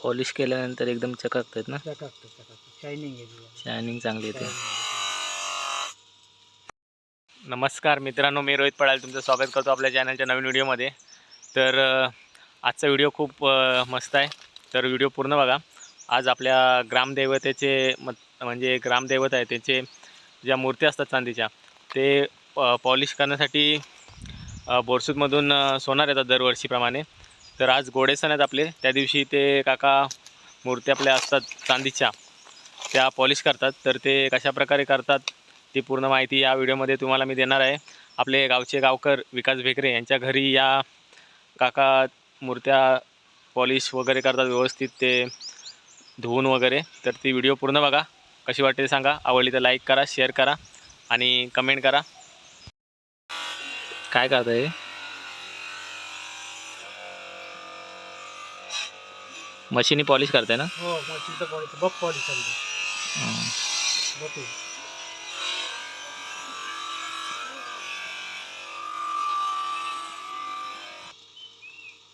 Polish केल्यानंतर एकदम चकाकतात ना? चकाकतं चकाकतं शायनिंग आहे शायनिंग चांगली येते. नमस्कार मित्रांनो मी रोहित पडाल तुमचं स्वागत करतो आपल्या चॅनलच्या नवीन व्हिडिओमध्ये. तर आजचा व्हिडिओ खूप मस्त आहे. तर व्हिडिओ पूर्ण बघा. आज आपल्या ग्रामदैवतेचे मत म्हणजे ग्रामदैवत आहे त्याचे ज्या मूर्त्या असतात चांदीच्या ते पॉलिश करण्यासाठी बोरसूतमधून सोनार येतात दरवर्षीप्रमाणे. तर आज गोडे सण आहेत आपले. त्या दिवशी ते काका मूर्त्या आपल्या असतात चांदीच्या. त्या पॉलिश करतात. तर ते कशा प्रकारे करतात ती पूर्ण माहिती या व्हिडिओमध्ये तुम्हाला मी देणार आहे. आपले गावचे गावकर विकास भेकरे यांच्या घरी या काका मूर्त्या पॉलिश वगैरे करतात व्यवस्थित ते धुवून वगैरे. तर ती व्हिडिओ पूर्ण बघा. कशी वाटते ते सांगा. आवडली तर लाईक करा शेअर करा आणि कमेंट करा. काय करता हे मशीनी पॉलिश करताय ना? हो मशीनचं पॉलिश बघ पॉलिश हं. बघ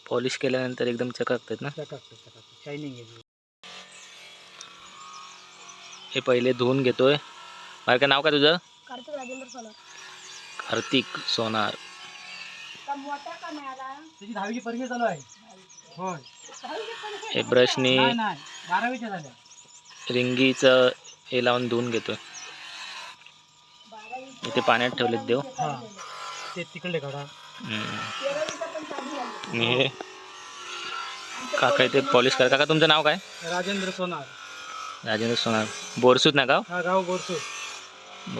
पॉलिश केल्यानंतर एकदम चकाकतात ना? शायनिंग हे पहिले धुवून घेतोय. बारका नाव काय तुझं? कार्तिक राजेंद्र सोनार. कार्तिक सोनार. का मोठा का मिळाला त्याची दहावीची परीक्षा चालू आहे. हे ब्रशनी रिंगीचं हे लावून धुवून घेतोय. इथे पाण्यात ठेवलेत देव. हा. ते तिकडले काढा. हे. काका इथे पॉलिश करा काका तुमचं नाव काय? राजेंद्र सोनार. राजेंद्र सोनार. बोरसूत ना गाव? हा गाव बोरसूत.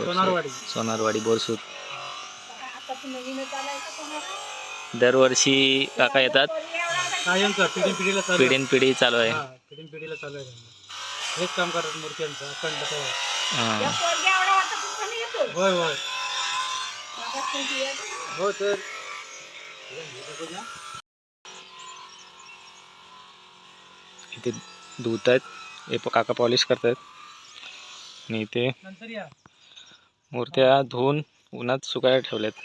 सोनारवाडी. सोनारवाडी बोरसूत. दरवर्षी काका येतात. कायमचा पिढी पिढीला चालू आहे. पिढीन पिढी चालू आहे हा पिढी पिढीला चालू आहे त्यांना. हेच काम करतात मूर्त्यांचं अखंड तयार. हां. या पोरग्या एवढा वाटत कुठं नाही येतो होय होय मागास कोणती येतो? हो तर इथे धुत आहेत हे प- काका पॉलिश करतायत आणि इथे नंतर या मूर्त्या धुवून उन्हात सुकायला ठेवल्यात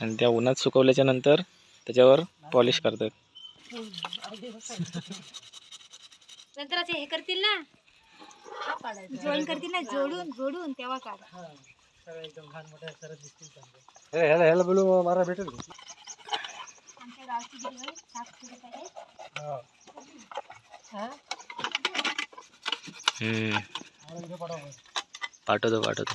आणि त्या उन्हात सुकवल्याच्या नंतर त्याच्यावर पॉलिश करतात. नंतर असे हे करतील ना? जॉईन करतील ना? जोडून जोडून तेव्हा काढ. हा ह्याला ह्याला बोलू मारा भेटेल. आमच्या गावची आहे? हा. हा? हम्म. पाठवतो पाठवतो.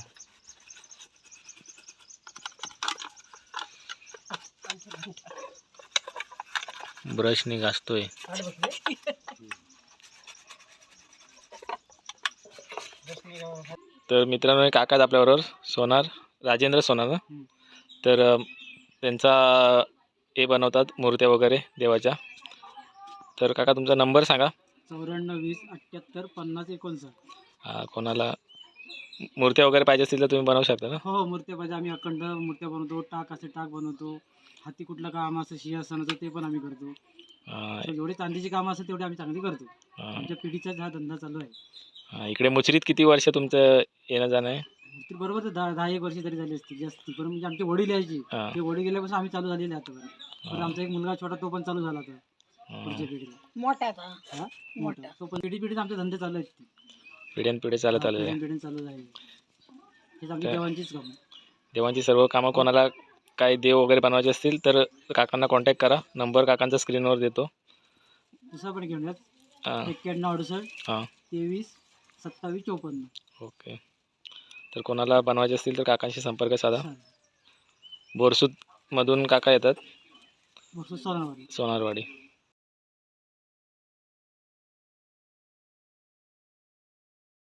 ब्रशनी घासतोय. तर मित्रांनो काका आहेत आपल्याबरोबर सोनार राजेंद्र सोनार ना. तर त्यांचा हे बनवतात मूर्त्या वगैरे देवाच्या. तर काका तुमचा नंबर सांगा. चौऱ्याण्णव वीस अठ्ठ्याहत्तर पन्नास एकोणसाठ. हा, कोणाला मूर्त्या वगैरे पाहिजे असतील तर तुम्ही बनवू शकता ना? हो मूर्त्या पाहिजे. आम्ही अखंड मूर्त्या बनवतो टाक असे टाक बनवतो. हाती कुठलं काम असं सिंहासनाचं ते पण आम्ही करतो. तर जेवढी चांदीची कामं असतात तेवढी आम्ही चांगली करतो. आमच्या पिढीचाच हा धंदा चालू आहे. हा, इकडे मुचरीत किती वर्ष तुमचं येणं जाणं आहे? ती बरोबर दहा दहा एक वर्ष तरी झाली असती जास्त. पण म्हणजे आमचे वडील यायची ते वडील गेल्यापासून आम्ही चालू झालेले आता पण हा, आमचा एक मुलगा छोटा तो पण चालू झाला आता. पुढच्या पिढीला. मोठा का हा? मोठा. तो पण पिढी पिढीत आमचे धंदे चालू आहेत पिढ्यान पिढी चालत आलेलं आहे. पिढी चालू झाले हेच आमची त्या- देवांचीच काम. देवांची सर्व कामं कोणाला काही देव वगैरे बनवायचे असतील तर काकांना कॉन्टॅक्ट करा. नंबर काकांचा स्क्रीनवर देतो. दुसरा पण घेऊन हां. एक्क्याण्णव अडुसष्ट हां. तेवीस सत्तावीस चौपन्न. ओके. तर कोणाला बनवायचे असतील तर काकांशी संपर्क साधा. चालेल. बोरसूतमधून काका येतात. सोनावाडी सोनारवाडी.